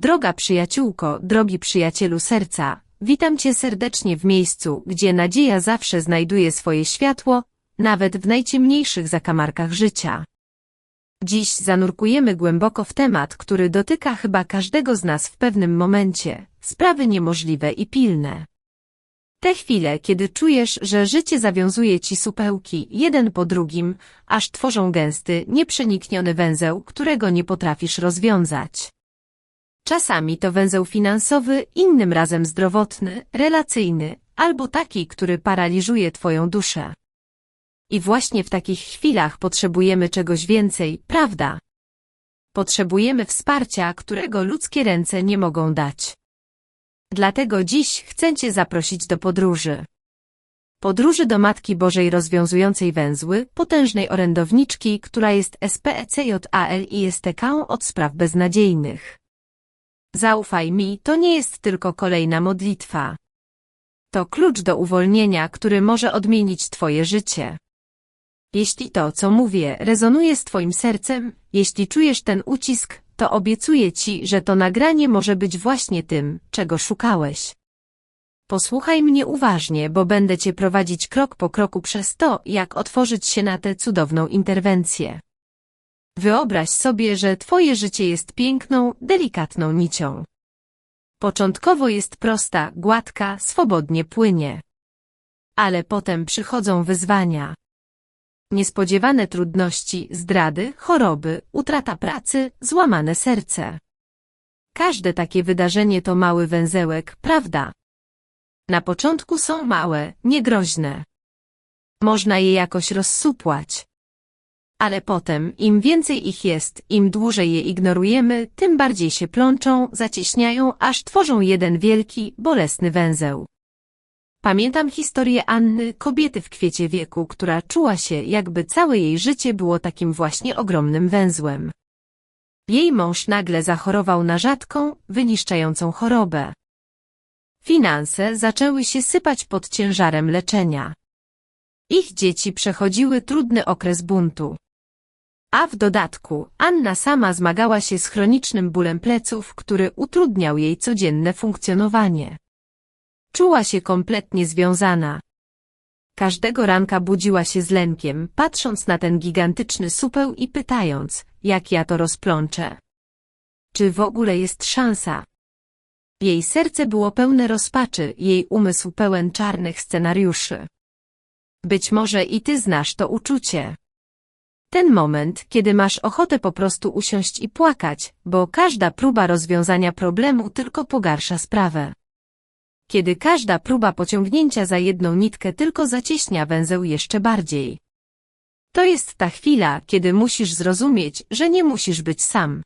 Droga przyjaciółko, drogi przyjacielu serca, witam Cię serdecznie w miejscu, gdzie nadzieja zawsze znajduje swoje światło, nawet w najciemniejszych zakamarkach życia. Dziś zanurkujemy głęboko w temat, który dotyka chyba każdego z nas w pewnym momencie, sprawy niemożliwe i pilne. Te chwile, kiedy czujesz, że życie zawiązuje ci supełki, jeden po drugim, aż tworzą gęsty, nieprzenikniony węzeł, którego nie potrafisz rozwiązać. Czasami to węzeł finansowy, innym razem zdrowotny, relacyjny, albo taki, który paraliżuje twoją duszę. I właśnie w takich chwilach potrzebujemy czegoś więcej, prawda? Potrzebujemy wsparcia, którego ludzkie ręce nie mogą dać. Dlatego dziś chcę Cię zaprosić do podróży. Podróży do Matki Bożej rozwiązującej węzły, potężnej orędowniczki, która jest SPECJAL i jest od spraw beznadziejnych. Zaufaj mi, to nie jest tylko kolejna modlitwa. To klucz do uwolnienia, który może odmienić Twoje życie. Jeśli to, co mówię, rezonuje z Twoim sercem, jeśli czujesz ten ucisk, to obiecuję Ci, że to nagranie może być właśnie tym, czego szukałeś. Posłuchaj mnie uważnie, bo będę Cię prowadzić krok po kroku przez to, jak otworzyć się na tę cudowną interwencję. Wyobraź sobie, że Twoje życie jest piękną, delikatną nicią. Początkowo jest prosta, gładka, swobodnie płynie. Ale potem przychodzą wyzwania. Niespodziewane trudności, zdrady, choroby, utrata pracy, złamane serce. Każde takie wydarzenie to mały węzełek, prawda? Na początku są małe, niegroźne. Można je jakoś rozsupłać. Ale potem, im więcej ich jest, im dłużej je ignorujemy, tym bardziej się plączą, zacieśniają, aż tworzą jeden wielki, bolesny węzeł. Pamiętam historię Anny, kobiety w kwiecie wieku, która czuła się, jakby całe jej życie było takim właśnie ogromnym węzłem. Jej mąż nagle zachorował na rzadką, wyniszczającą chorobę. Finanse zaczęły się sypać pod ciężarem leczenia. Ich dzieci przechodziły trudny okres buntu. A w dodatku, Anna sama zmagała się z chronicznym bólem pleców, który utrudniał jej codzienne funkcjonowanie. Czuła się kompletnie związana. Każdego ranka budziła się z lękiem, patrząc na ten gigantyczny supeł i pytając, jak ja to rozplączę. Czy w ogóle jest szansa? Jej serce było pełne rozpaczy, jej umysł pełen czarnych scenariuszy. Być może i ty znasz to uczucie. Ten moment, kiedy masz ochotę po prostu usiąść i płakać, bo każda próba rozwiązania problemu tylko pogarsza sprawę. Kiedy każda próba pociągnięcia za jedną nitkę tylko zacieśnia węzeł jeszcze bardziej. To jest ta chwila, kiedy musisz zrozumieć, że nie musisz być sam.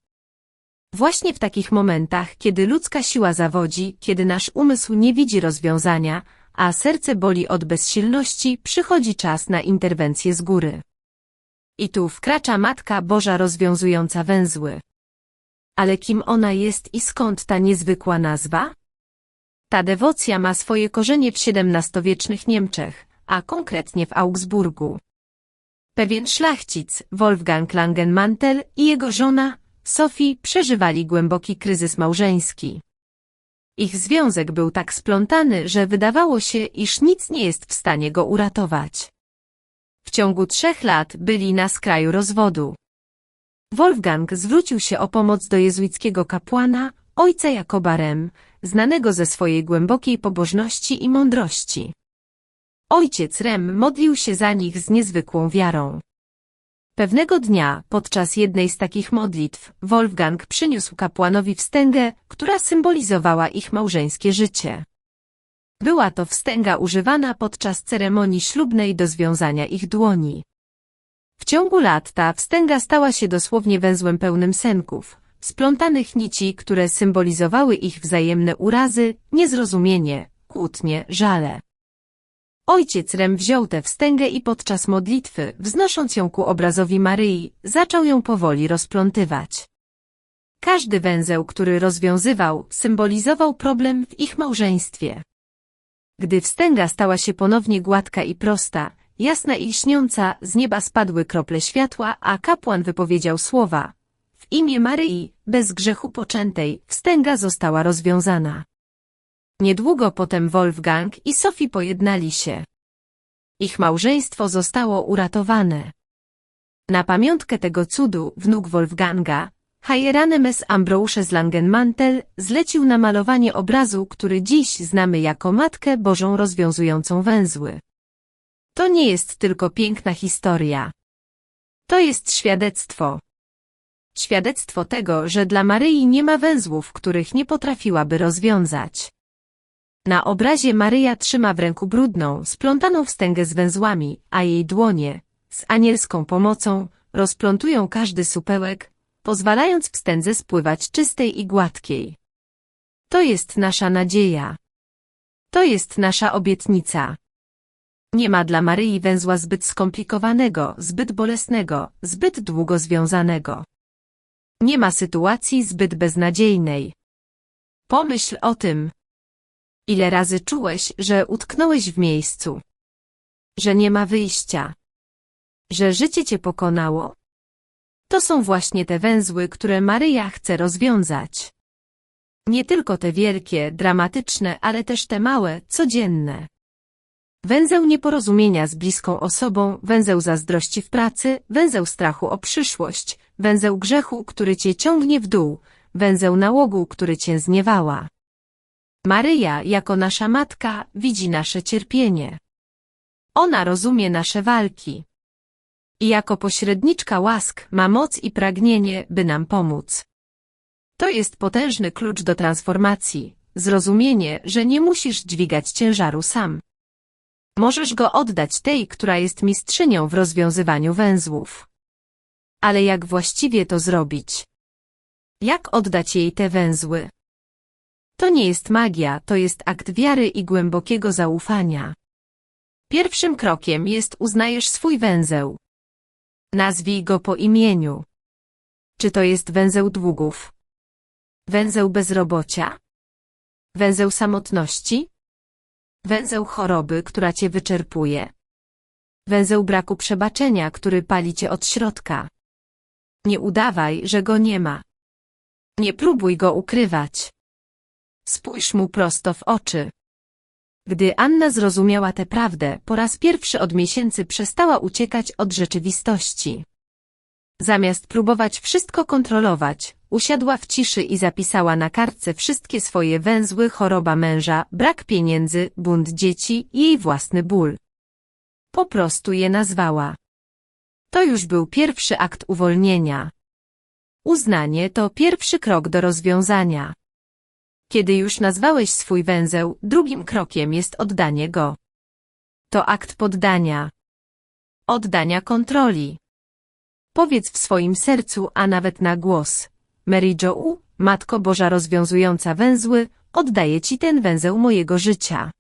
Właśnie w takich momentach, kiedy ludzka siła zawodzi, kiedy nasz umysł nie widzi rozwiązania, a serce boli od bezsilności, przychodzi czas na interwencję z góry. I tu wkracza Matka Boża rozwiązująca węzły. Ale kim ona jest i skąd ta niezwykła nazwa? Ta dewocja ma swoje korzenie w XVII-wiecznych Niemczech, a konkretnie w Augsburgu. Pewien szlachcic, Wolfgang Langenmantel i jego żona, Sophie, przeżywali głęboki kryzys małżeński. Ich związek był tak splątany, że wydawało się, iż nic nie jest w stanie go uratować. W ciągu trzech lat byli na skraju rozwodu. Wolfgang zwrócił się o pomoc do jezuickiego kapłana, ojca Jakoba Rem, znanego ze swojej głębokiej pobożności i mądrości. Ojciec Rem modlił się za nich z niezwykłą wiarą. Pewnego dnia, podczas jednej z takich modlitw, Wolfgang przyniósł kapłanowi wstęgę, która symbolizowała ich małżeńskie życie. Była to wstęga używana podczas ceremonii ślubnej do związania ich dłoni. W ciągu lat ta wstęga stała się dosłownie węzłem pełnym senków, splątanych nici, które symbolizowały ich wzajemne urazy, niezrozumienie, kłótnie, żale. Ojciec Rem wziął tę wstęgę i podczas modlitwy, wznosząc ją ku obrazowi Maryi, zaczął ją powoli rozplątywać. Każdy węzeł, który rozwiązywał, symbolizował problem w ich małżeństwie. Gdy wstęga stała się ponownie gładka i prosta, jasna i lśniąca, z nieba spadły krople światła, a kapłan wypowiedział słowa. W imię Maryi, bez grzechu poczętej, wstęga została rozwiązana. Niedługo potem Wolfgang i Sophie pojednali się. Ich małżeństwo zostało uratowane. Na pamiątkę tego cudu wnuk Wolfganga, Hieronymus Ambrose z Langenmantel, zlecił namalowanie obrazu, który dziś znamy jako Matkę Bożą rozwiązującą węzły. To nie jest tylko piękna historia. To jest świadectwo. Świadectwo tego, że dla Maryi nie ma węzłów, których nie potrafiłaby rozwiązać. Na obrazie Maryja trzyma w ręku brudną, splątaną wstęgę z węzłami, a jej dłonie, z anielską pomocą, rozplątują każdy supełek, pozwalając wstędze spływać czystej i gładkiej. To jest nasza nadzieja. To jest nasza obietnica. Nie ma dla Maryi węzła zbyt skomplikowanego, zbyt bolesnego, zbyt długo związanego. Nie ma sytuacji zbyt beznadziejnej. Pomyśl o tym. Ile razy czułeś, że utknąłeś w miejscu? Że nie ma wyjścia? Że życie cię pokonało? To są właśnie te węzły, które Maryja chce rozwiązać. Nie tylko te wielkie, dramatyczne, ale też te małe, codzienne. Węzeł nieporozumienia z bliską osobą, węzeł zazdrości w pracy, węzeł strachu o przyszłość, węzeł grzechu, który cię ciągnie w dół, węzeł nałogu, który cię zniewała. Maryja, jako nasza matka, widzi nasze cierpienie. Ona rozumie nasze walki. I jako pośredniczka łask ma moc i pragnienie, by nam pomóc. To jest potężny klucz do transformacji, zrozumienie, że nie musisz dźwigać ciężaru sam. Możesz go oddać tej, która jest mistrzynią w rozwiązywaniu węzłów. Ale jak właściwie to zrobić? Jak oddać jej te węzły? To nie jest magia, to jest akt wiary i głębokiego zaufania. Pierwszym krokiem jest uznajesz swój węzeł. Nazwij go po imieniu. Czy to jest węzeł długów? Węzeł bezrobocia? Węzeł samotności? Węzeł choroby, która cię wyczerpuje? Węzeł braku przebaczenia, który pali cię od środka? Nie udawaj, że go nie ma. Nie próbuj go ukrywać. Spójrz mu prosto w oczy. Gdy Anna zrozumiała tę prawdę, po raz pierwszy od miesięcy przestała uciekać od rzeczywistości. Zamiast próbować wszystko kontrolować, usiadła w ciszy i zapisała na kartce wszystkie swoje węzły, choroba męża, brak pieniędzy, bunt dzieci i jej własny ból. Po prostu je nazwała. To już był pierwszy akt uwolnienia. Uznanie to pierwszy krok do rozwiązania. Kiedy już nazwałeś swój węzeł, drugim krokiem jest oddanie go. To akt poddania. Oddania kontroli. Powiedz w swoim sercu, a nawet na głos. Mary Jo, Matko Boża rozwiązująca węzły, oddaję Ci ten węzeł mojego życia.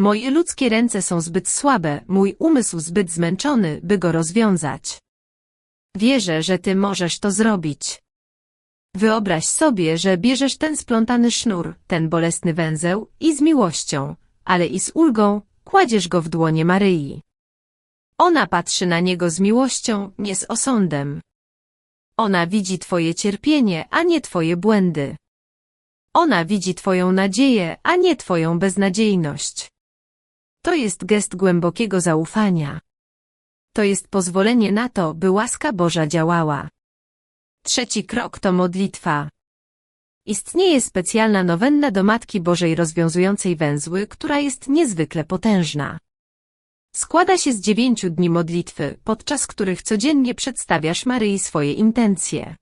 Moje ludzkie ręce są zbyt słabe, mój umysł zbyt zmęczony, by go rozwiązać. Wierzę, że Ty możesz to zrobić. Wyobraź sobie, że bierzesz ten splątany sznur, ten bolesny węzeł i z miłością, ale i z ulgą, kładziesz go w dłonie Maryi. Ona patrzy na niego z miłością, nie z osądem. Ona widzi twoje cierpienie, a nie twoje błędy. Ona widzi twoją nadzieję, a nie twoją beznadziejność. To jest gest głębokiego zaufania. To jest pozwolenie na to, by łaska Boża działała. Trzeci krok to modlitwa. Istnieje specjalna nowenna do Matki Bożej rozwiązującej węzły, która jest niezwykle potężna. Składa się z dziewięciu dni modlitwy, podczas których codziennie przedstawiasz Maryi swoje intencje.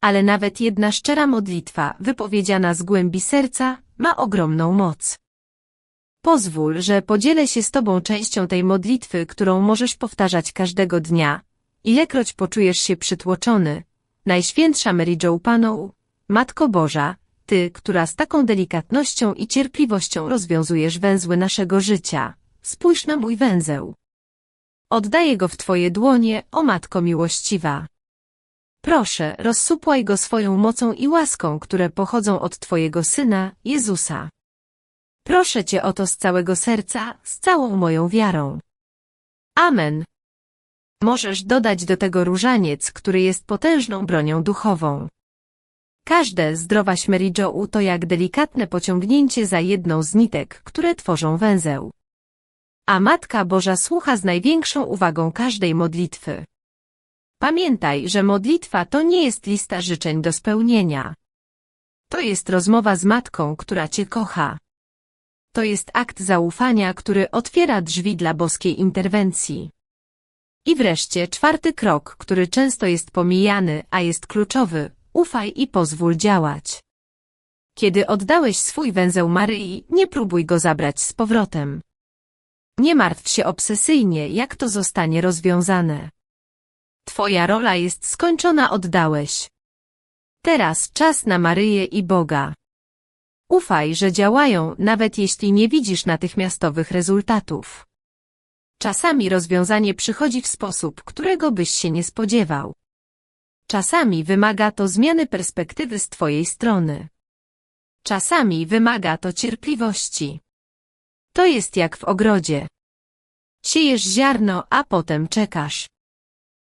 Ale nawet jedna szczera modlitwa, wypowiedziana z głębi serca, ma ogromną moc. Pozwól, że podzielę się z Tobą częścią tej modlitwy, którą możesz powtarzać każdego dnia, ilekroć poczujesz się przytłoczony, Najświętsza Mary Jo Paną, Matko Boża, Ty, która z taką delikatnością i cierpliwością rozwiązujesz węzły naszego życia, spójrz na mój węzeł. Oddaję go w Twoje dłonie, o Matko miłościwa. Proszę, rozsupłaj go swoją mocą i łaską, które pochodzą od Twojego Syna, Jezusa. Proszę Cię o to z całego serca, z całą moją wiarą. Amen. Możesz dodać do tego różaniec, który jest potężną bronią duchową. Każde zdrowaś Mary Jo to jak delikatne pociągnięcie za jedną z nitek, które tworzą węzeł. A Matka Boża słucha z największą uwagą każdej modlitwy. Pamiętaj, że modlitwa to nie jest lista życzeń do spełnienia. To jest rozmowa z Matką, która Cię kocha. To jest akt zaufania, który otwiera drzwi dla boskiej interwencji. I wreszcie czwarty krok, który często jest pomijany, a jest kluczowy. Ufaj i pozwól działać. Kiedy oddałeś swój węzeł Maryi, nie próbuj go zabrać z powrotem. Nie martw się obsesyjnie, jak to zostanie rozwiązane. Twoja rola jest skończona, oddałeś. Teraz czas na Maryję i Boga. Ufaj, że działają, nawet jeśli nie widzisz natychmiastowych rezultatów. Czasami rozwiązanie przychodzi w sposób, którego byś się nie spodziewał. Czasami wymaga to zmiany perspektywy z Twojej strony. Czasami wymaga to cierpliwości. To jest jak w ogrodzie. Siejesz ziarno, a potem czekasz.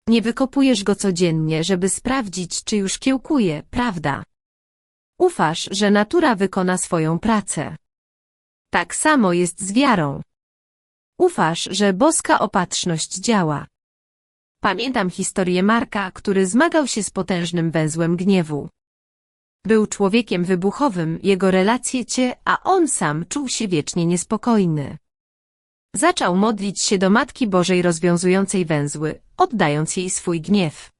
Nie wykopujesz go codziennie, żeby sprawdzić, czy już kiełkuje, prawda? Ufasz, że natura wykona swoją pracę. Tak samo jest z wiarą. Ufasz, że boska opatrzność działa. Pamiętam historię Marka, który zmagał się z potężnym węzłem gniewu. Był człowiekiem wybuchowym, jego relacje cię, a on sam czuł się wiecznie niespokojny. Zaczął modlić się do Matki Bożej rozwiązującej węzły, oddając jej swój gniew.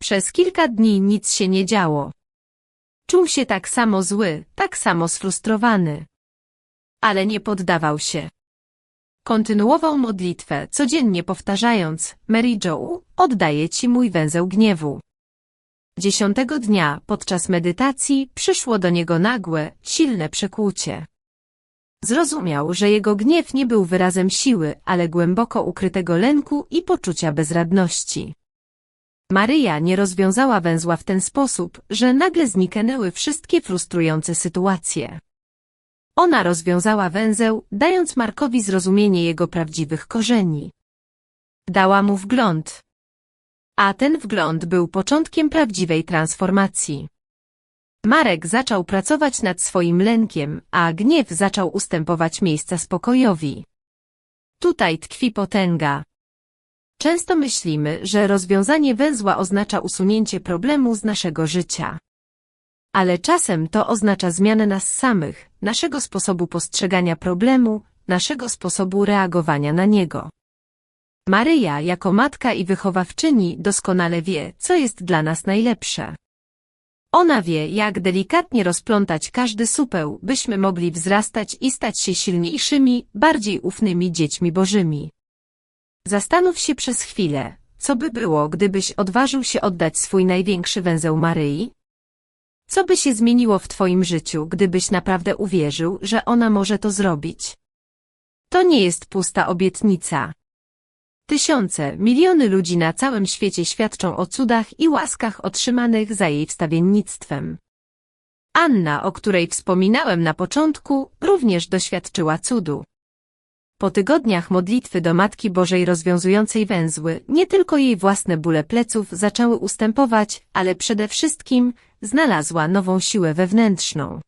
Przez kilka dni nic się nie działo. Czuł się tak samo zły, tak samo sfrustrowany. Ale nie poddawał się. Kontynuował modlitwę, codziennie powtarzając, Mary Jo, oddaję Ci mój węzeł gniewu. Dziesiątego dnia, podczas medytacji, przyszło do niego nagłe, silne przekłucie. Zrozumiał, że jego gniew nie był wyrazem siły, ale głęboko ukrytego lęku i poczucia bezradności. Maryja nie rozwiązała węzła w ten sposób, że nagle zniknęły wszystkie frustrujące sytuacje. Ona rozwiązała węzeł, dając Markowi zrozumienie jego prawdziwych korzeni. Dała mu wgląd. A ten wgląd był początkiem prawdziwej transformacji. Marek zaczął pracować nad swoim lękiem, a gniew zaczął ustępować miejsca spokojowi. Tutaj tkwi potęga. Często myślimy, że rozwiązanie węzła oznacza usunięcie problemu z naszego życia. Ale czasem to oznacza zmianę nas samych, naszego sposobu postrzegania problemu, naszego sposobu reagowania na niego. Maryja, jako matka i wychowawczyni, doskonale wie, co jest dla nas najlepsze. Ona wie, jak delikatnie rozplątać każdy supeł, byśmy mogli wzrastać i stać się silniejszymi, bardziej ufnymi dziećmi bożymi. Zastanów się przez chwilę, co by było, gdybyś odważył się oddać swój największy węzeł Maryi? Co by się zmieniło w Twoim życiu, gdybyś naprawdę uwierzył, że ona może to zrobić? To nie jest pusta obietnica. Tysiące, miliony ludzi na całym świecie świadczą o cudach i łaskach otrzymanych za jej wstawiennictwem. Anna, o której wspominałem na początku, również doświadczyła cudu. Po tygodniach modlitwy do Matki Bożej rozwiązującej węzły, nie tylko jej własne bóle pleców zaczęły ustępować, ale przede wszystkim znalazła nową siłę wewnętrzną.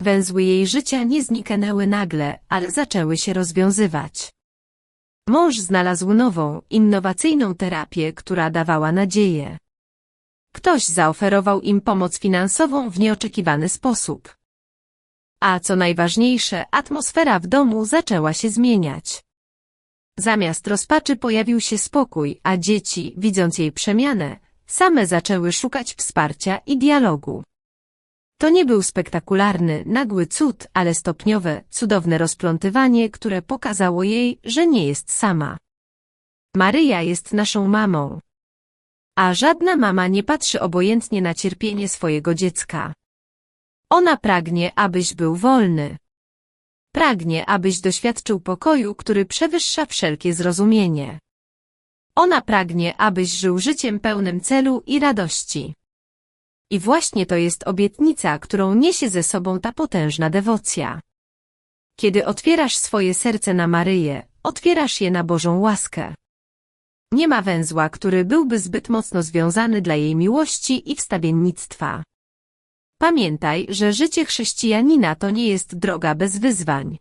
Węzły jej życia nie zniknęły nagle, ale zaczęły się rozwiązywać. Mąż znalazł nową, innowacyjną terapię, która dawała nadzieję. Ktoś zaoferował im pomoc finansową w nieoczekiwany sposób. A co najważniejsze, atmosfera w domu zaczęła się zmieniać. Zamiast rozpaczy pojawił się spokój, a dzieci, widząc jej przemianę, same zaczęły szukać wsparcia i dialogu. To nie był spektakularny, nagły cud, ale stopniowe, cudowne rozplątywanie, które pokazało jej, że nie jest sama. Maryja jest naszą mamą. A żadna mama nie patrzy obojętnie na cierpienie swojego dziecka. Ona pragnie, abyś był wolny. Pragnie, abyś doświadczył pokoju, który przewyższa wszelkie zrozumienie. Ona pragnie, abyś żył życiem pełnym celu i radości. I właśnie to jest obietnica, którą niesie ze sobą ta potężna dewocja. Kiedy otwierasz swoje serce na Maryję, otwierasz je na Bożą łaskę. Nie ma węzła, który byłby zbyt mocno związany dla jej miłości i wstawiennictwa. Pamiętaj, że życie chrześcijanina to nie jest droga bez wyzwań.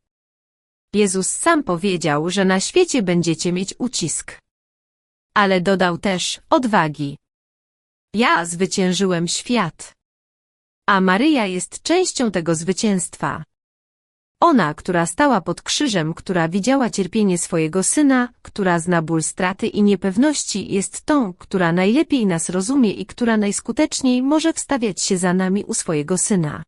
Jezus sam powiedział, że na świecie będziecie mieć ucisk. Ale dodał też odwagi. Ja zwyciężyłem świat. A Maryja jest częścią tego zwycięstwa. Ona, która stała pod krzyżem, która widziała cierpienie swojego syna, która zna ból straty i niepewności, jest tą, która najlepiej nas rozumie i która najskuteczniej może wstawiać się za nami u swojego syna.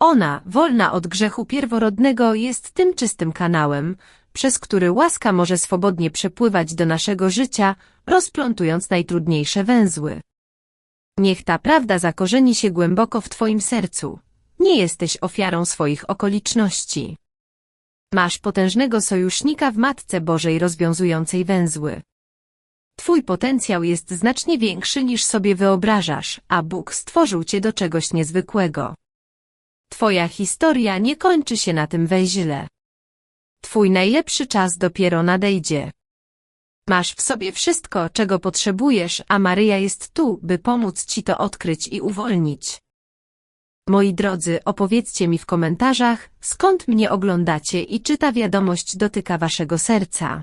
Ona, wolna od grzechu pierworodnego, jest tym czystym kanałem, przez który łaska może swobodnie przepływać do naszego życia, rozplątując najtrudniejsze węzły. Niech ta prawda zakorzeni się głęboko w Twoim sercu. Nie jesteś ofiarą swoich okoliczności. Masz potężnego sojusznika w Matce Bożej rozwiązującej węzły. Twój potencjał jest znacznie większy niż sobie wyobrażasz, a Bóg stworzył Cię do czegoś niezwykłego. Twoja historia nie kończy się na tym węźle. Twój najlepszy czas dopiero nadejdzie. Masz w sobie wszystko, czego potrzebujesz, a Maryja jest tu, by pomóc Ci to odkryć i uwolnić. Moi drodzy, opowiedzcie mi w komentarzach, skąd mnie oglądacie i czy ta wiadomość dotyka Waszego serca.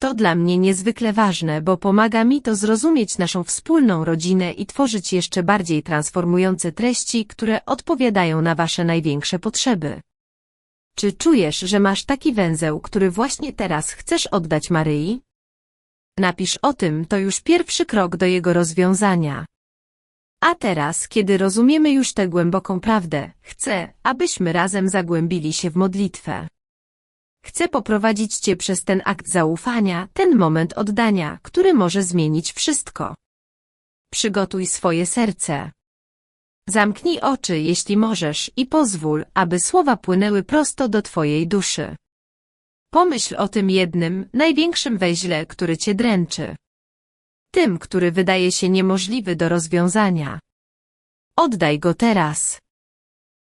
To dla mnie niezwykle ważne, bo pomaga mi to zrozumieć naszą wspólną rodzinę i tworzyć jeszcze bardziej transformujące treści, które odpowiadają na Wasze największe potrzeby. Czy czujesz, że masz taki węzeł, który właśnie teraz chcesz oddać Maryi? Napisz o tym, to już pierwszy krok do jego rozwiązania. A teraz, kiedy rozumiemy już tę głęboką prawdę, chcę, abyśmy razem zagłębili się w modlitwę. Chcę poprowadzić Cię przez ten akt zaufania, ten moment oddania, który może zmienić wszystko. Przygotuj swoje serce. Zamknij oczy, jeśli możesz, i pozwól, aby słowa płynęły prosto do Twojej duszy. Pomyśl o tym jednym, największym weźle, który Cię dręczy. Tym, który wydaje się niemożliwy do rozwiązania. Oddaj go teraz.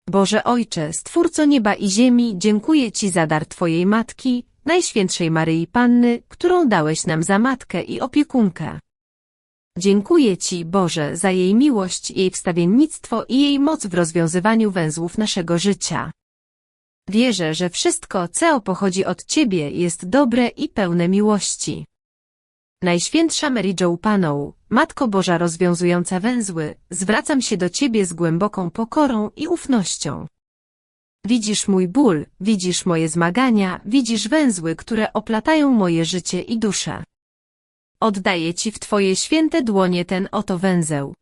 Boże Ojcze, Stwórco nieba i ziemi, dziękuję Ci za dar Twojej Matki, Najświętszej Maryi Panny, którą dałeś nam za matkę i opiekunkę. Dziękuję Ci, Boże, za jej miłość, jej wstawiennictwo i jej moc w rozwiązywaniu węzłów naszego życia. Wierzę, że wszystko, co pochodzi od Ciebie, jest dobre i pełne miłości. Najświętsza Mary Jo Paną, Matko Boża rozwiązująca węzły, zwracam się do Ciebie z głęboką pokorą i ufnością. Widzisz mój ból, widzisz moje zmagania, widzisz węzły, które oplatają moje życie i duszę. Oddaję Ci w Twoje święte dłonie ten oto węzeł.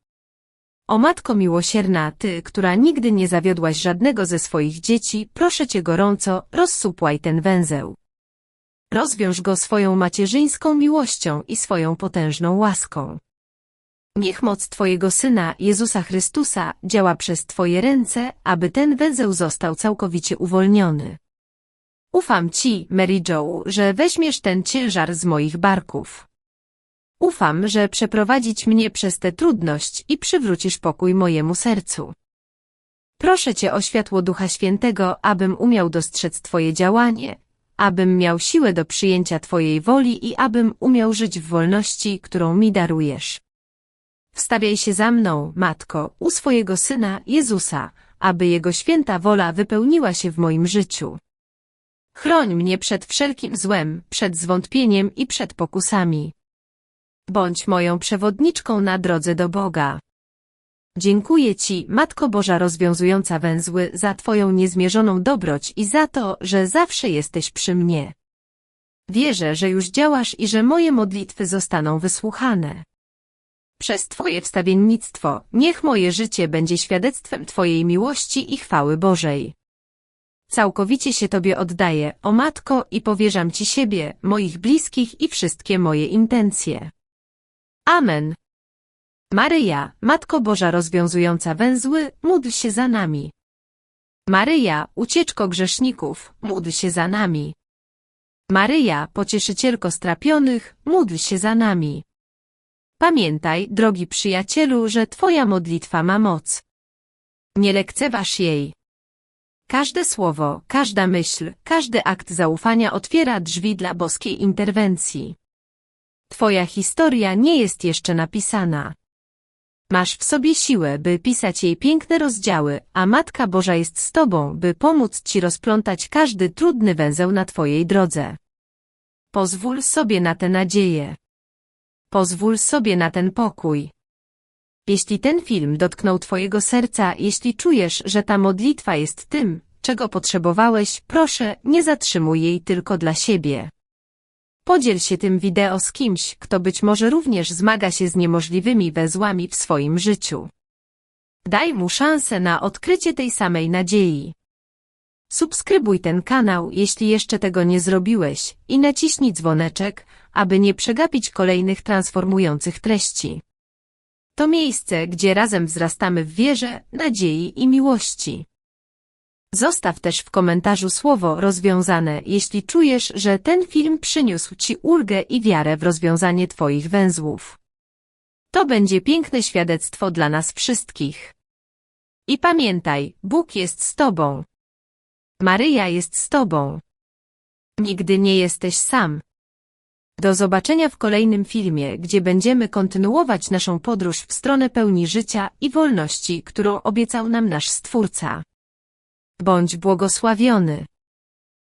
O Matko miłosierna, Ty, która nigdy nie zawiodłaś żadnego ze swoich dzieci, proszę Cię gorąco, rozsupłaj ten węzeł. Rozwiąż go swoją macierzyńską miłością i swoją potężną łaską. Niech moc Twojego Syna, Jezusa Chrystusa, działa przez Twoje ręce, aby ten węzeł został całkowicie uwolniony. Ufam Ci, Mary Jo, że weźmiesz ten ciężar z moich barków. Ufam, że przeprowadzić mnie przez tę trudność i przywrócisz pokój mojemu sercu. Proszę Cię o światło Ducha Świętego, abym umiał dostrzec Twoje działanie, abym miał siłę do przyjęcia Twojej woli i abym umiał żyć w wolności, którą mi darujesz. Wstawiaj się za mną, Matko, u swojego Syna, Jezusa, aby Jego święta wola wypełniła się w moim życiu. Chroń mnie przed wszelkim złem, przed zwątpieniem i przed pokusami. Bądź moją przewodniczką na drodze do Boga. Dziękuję Ci, Matko Boża rozwiązująca węzły, za Twoją niezmierzoną dobroć i za to, że zawsze jesteś przy mnie. Wierzę, że już działasz i że moje modlitwy zostaną wysłuchane. Przez Twoje wstawiennictwo, niech moje życie będzie świadectwem Twojej miłości i chwały Bożej. Całkowicie się Tobie oddaję, o Matko, i powierzam Ci siebie, moich bliskich i wszystkie moje intencje. Amen. Maryja, Matko Boża rozwiązująca węzły, módl się za nami. Maryja, ucieczko grzeszników, módl się za nami. Maryja, pocieszycielko strapionych, módl się za nami. Pamiętaj, drogi przyjacielu, że Twoja modlitwa ma moc. Nie lekceważ jej. Każde słowo, każda myśl, każdy akt zaufania otwiera drzwi dla boskiej interwencji. Twoja historia nie jest jeszcze napisana. Masz w sobie siłę, by pisać jej piękne rozdziały, a Matka Boża jest z Tobą, by pomóc Ci rozplątać każdy trudny węzeł na Twojej drodze. Pozwól sobie na tę nadzieję. Pozwól sobie na ten pokój. Jeśli ten film dotknął Twojego serca, jeśli czujesz, że ta modlitwa jest tym, czego potrzebowałeś, proszę, nie zatrzymuj jej tylko dla siebie. Podziel się tym wideo z kimś, kto być może również zmaga się z niemożliwymi wezłami w swoim życiu. Daj mu szansę na odkrycie tej samej nadziei. Subskrybuj ten kanał, jeśli jeszcze tego nie zrobiłeś, i naciśnij dzwoneczek, aby nie przegapić kolejnych transformujących treści. To miejsce, gdzie razem wzrastamy w wierze, nadziei i miłości. Zostaw też w komentarzu słowo rozwiązane, jeśli czujesz, że ten film przyniósł Ci ulgę i wiarę w rozwiązanie Twoich węzłów. To będzie piękne świadectwo dla nas wszystkich. I pamiętaj, Bóg jest z Tobą. Maryja jest z Tobą. Nigdy nie jesteś sam. Do zobaczenia w kolejnym filmie, gdzie będziemy kontynuować naszą podróż w stronę pełni życia i wolności, którą obiecał nam nasz Stwórca. Bądź błogosławiony.